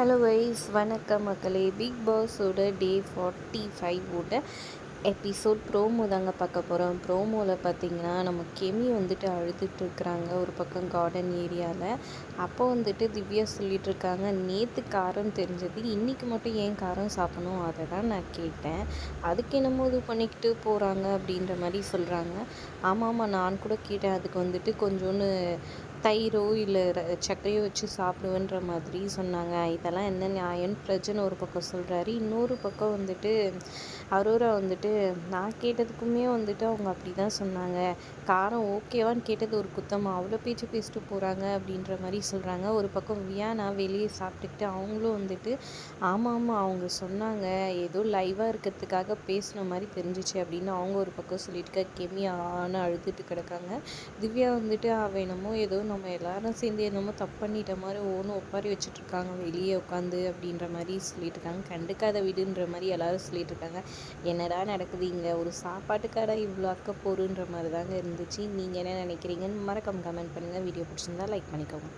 Hello wise வணக்கம் மக்களே. Big பாஸோட டே ஃபார்ட்டி ஃபைவோட எபிசோட் ப்ரோமோ தாங்க பார்க்க போகிறோம் ப்ரோமோவில் பார்த்தீங்கன்னா நம்ம கெமி வந்துட்டு அழுதுட்டு இருக்கிறாங்க ஒரு பக்கம் கார்டன் ஏரியாவில் அப்போ வந்துட்டு திவ்யா சொல்லிட்டு இருக்காங்க நேற்று காரம் தெரிஞ்சது இன்றைக்கி மட்டும் ஏன் காரம் சாப்பிடணும்? அதை தான் நான் கேட்டேன். அதுக்கு என்னமோ இது பண்ணிக்கிட்டு போகிறாங்க அப்படின்ற மாதிரி சொல்கிறாங்க ஆமாம் ஆமாம் நான் கூட கேட்டேன். அதுக்கு வந்துட்டு கொஞ்சோன்னு தயிரோ இல்லை சர்க்கரையோ வச்சு சாப்பிடுவேன்ற மாதிரி சொன்னாங்க. இதெல்லாம் என்ன நியாயம்னு பிரஜன் ஒரு பக்கம் சொல்கிறாரு இன்னொரு பக்கம் வந்துட்டு அரோரா வந்துட்டு நான் கேட்டதுக்குமே வந்துட்டு அவங்க அப்படி தான் சொன்னாங்க. காரம் ஓகேவான்னு கேட்டது ஒரு குத்தமாக அவ்வளோ பேச்சு பேசிட்டு போகிறாங்க அப்படின்ற மாதிரி சொல்கிறாங்க ஒரு பக்கம் வியானா வெளியே சாப்பிட்டுக்கிட்டு அவங்களும் வந்துட்டு ஆமாம் ஆமாம் அவங்க சொன்னாங்க. ஏதோ லைவாக இருக்கிறதுக்காக பேசின மாதிரி தெரிஞ்சிச்சு அப்படின்னு அவங்க ஒரு பக்கம் சொல்லிட்டு கெமி அழுதுட்டு கிடக்காங்க. திவ்யா வந்துட்டு அவ என்னமோ ஏதோ நம்ம எல்லாரும் சேர்ந்து என்னமோ தப்பு பண்ணிட்ட மாதிரி ஒன்றும் ஒப்பாரி வச்சுட்ருக்காங்க. வெளியே உட்காந்து அப்படின்ற மாதிரி சொல்லிட்டு இருக்காங்க கண்டுக்காத வீடுன்ற மாதிரி எல்லாரும் சொல்லிட்டு இருக்காங்க என்னடா நடக்குது இங்கே? ஒரு சாப்பாட்டு இவ்வளோ அக்க போருன்ற மாதிரி தாங்க இருந்துச்சு. நீங்கள் என்ன நினைக்கிறீங்கன்னு மறக்காம கமெண்ட் பண்ணுங்கள் வீடியோ பிடிச்சிருந்தா லைக் பண்ணிக்கோங்க.